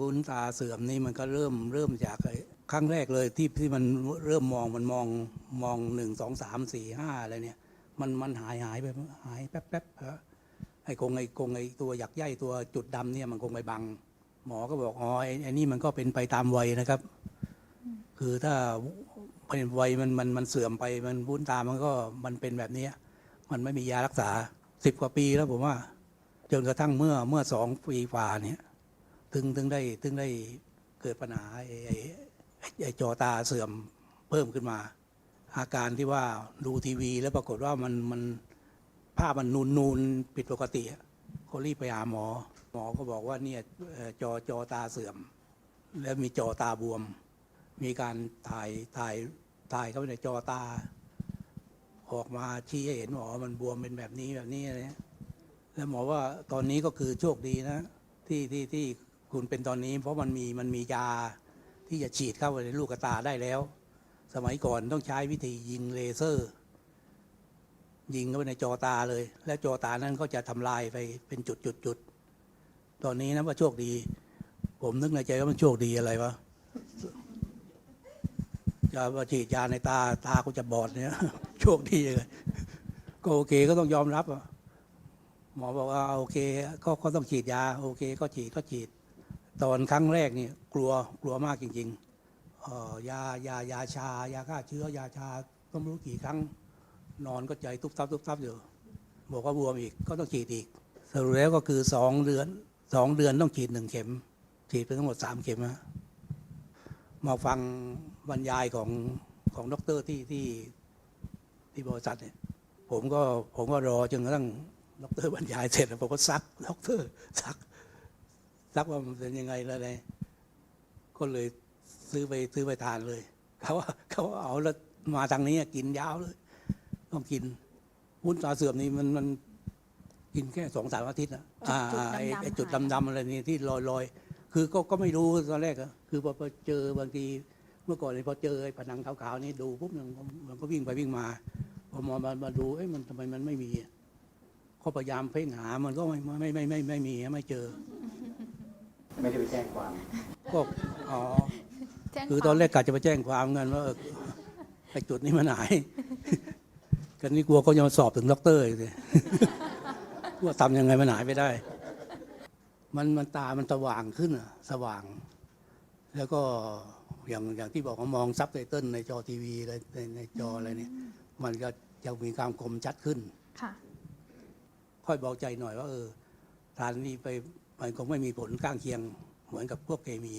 วุ้นตาเสื่อมนี่มันก็เริ่มเริ่มจากครั้งแรกเลยที่ที่มันเริ่มมองมันมองมองหนึ่งสองสามสี่ห้าอะไรเนี่ยมันมันหายหายไปหายแป๊บแป๊บฮะไอ้กงไอ้กงไอ้ตัวหยักใย่ตัวจุดดำเนี่ยมันคงไปบัง หมอก็บอกอ๋อไอ้นี่มันก็เป็นไปตามวัยนะครับ คือถ้าเป็นวัยมันมันมันเสื่อมไปมันวุ้นตามันก็มันเป็นแบบนี้มันไม่มียารักษาสิบกว่าปีแล้วผมว่า จนกระทั่งเมื่อเมื่อสองปีกว่าเนี่ย ถึงถึงได้ถึงได้เกิดปัญหาไอ้ไอ้จอตาเสื่อมเพิ่มขึ้นมา อาการที่ว่าดูทีวี แล้วปรากฏว่ามันมันภาพมันนูนนูนผิดปกติก็รีบไปหาหมอ หมอก็บอกว่าเนี่ยจอจอตาเสื่อม แล้วมีจอตาบวม มีการถ่ายถ่ายถ่ายเข้าไปในจอตา ออกมาชี้ให้เห็นหมอมันบวมเป็นแบบนี้แบบนี้อะไรแล้วหมอว่าตอนนี้ก็คือโชคดีนะ ที่ที่ที่ คุณเป็นตอนนี้ เพราะมันมีมันมียาที่จะฉีดเข้าไปในลูกตาได้แล้ว สมัยก่อนต้องใช้วิธียิงเลเซอร์ ยิงเข้าไปในจอตาเลย แล้วจอตานั้นก็จะทำลายไปเป็นจุดจุดจุดตอนนี้นะว่าโชคดี ผมนึกในใจว่ามันโชคดีอะไรวะจะมาฉีดยาในตาตากูจะบอดเนี่ยโชคดีเลยก็โอเคก็ต้องยอมรับหมอบอกว่าโอเค ก็ก็ต้องฉีดยา โอเค ก็ฉีดก็ฉีด ตอนครั้งแรกนี่กลัวกลัวมากจริงๆเอ่อยายายาชายาฆ่าเชื้อยาชาต้องรู้กี่ครั้ง นอนก็ใจตุบตับตุบตับอยู่บอกว่าบวมอีกก็ต้องฉีดอีกสรุปแล้วก็คือสองเดือนสองเดือนต้องฉีดหนึ่งเข็ม ฉีดไปทั้งหมดสามเข็มนะมาฟังบรรยายของของด็อกเตอร์ที่ที่ที่บริษัทเนี่ยผมก็ผมก็รอจนกระทั่งด็อกเตอร์บรรยายเสร็จแล้วผมก็ซักด็อกเตอร์ซัก ซักว่ามันเป็นยังไงแล้วอะไรก็เลยซื้อไปซื้อไปทานเลยเขาว่าเขาว่าเอาแล้วมาทางนี้กินยาวเลย ต้องกินวุ้นตาเสื่อมนี่มันมันกินแค่สองสามอาทิตย์นะอ่าจุดๆไอ้ดำๆไอ้จุดหายดำๆอะไรนี่ที่ลอยลอยๆคือก็ก็ไม่รู้ตอนแรกอะคือพอพอเจอบางทีเมื่อก่อนเนี่ยพอเจอไอ้ผนังขาวๆนี่ดูปุ๊บมันมันก็วิ่งไปวิ่งมาพอมามามาดูเอ้ยมันทำไมมันไม่มีอะก็พยายามเพ่งหามันก็ไม่ไม่ไม่ไม่ไม่ไม่มีไม่เจอ ไม่ได้ไปแจ้งความ ก็อ๋อ แจ้งคือวามตอนแรกกะจะไปแจ้งความกันว่าเออไอ้จุดนี้มันหาย กันนี่กลัวเขาจะมาสอบถึงด็อกเตอร์อีกเลยว่าทำยังไงมันหายไปได้ มันมันตามันสว่างขึ้นอะสว่าง แล้วก็อย่างอย่างที่บอกว่ามองซับไตเติลในจอทีวีอะไรในในจออะไรเนี่ย มันก็จะมีความคมชัดขึ้น ค่ะ ค่อยเบาใจหน่อยว่า เออทานนี้ไป มันคงไม่มีผลข้างเคียงเหมือนกับพวกเคมี